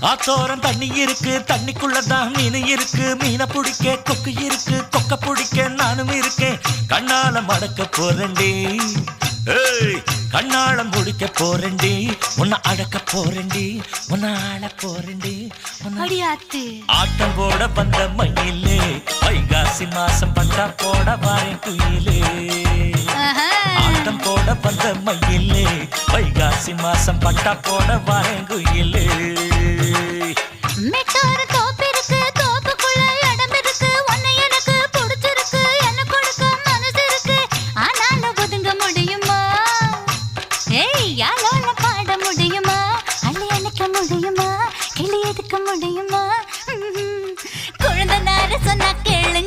ஆத்தோரம் தண்ணி இருக்கு தண்ணிக்குள்ளதான் மீன் இருக்கு மீனை பிடிக்க கொக்கு இருக்கு கொக்க பிடிக்க நானும் இருக்கேன். கண்ணால மடக்க போறேன்டி. ஏய் கண்ணால முடிக்க போறேன்டி. உன்னை அடக்க போறேன்டி. உன்னை ஆள அடியாத்து. ஆட்டம் போட வந்த மயிலே வைகாசி மாசம் பட்டா போட வாரேன் குயிலே. ஆட்டம் போட வந்த மயிலே வைகாசி மாசம் பட்டா போட வாரேன் குயிலே. ஏய் பாட முடியுமா? அள்ளி அணைக்க முடியுமா? கிளி எதுக்க முடியுமா? குழந்தை நேரம் சொன்னா கேளு.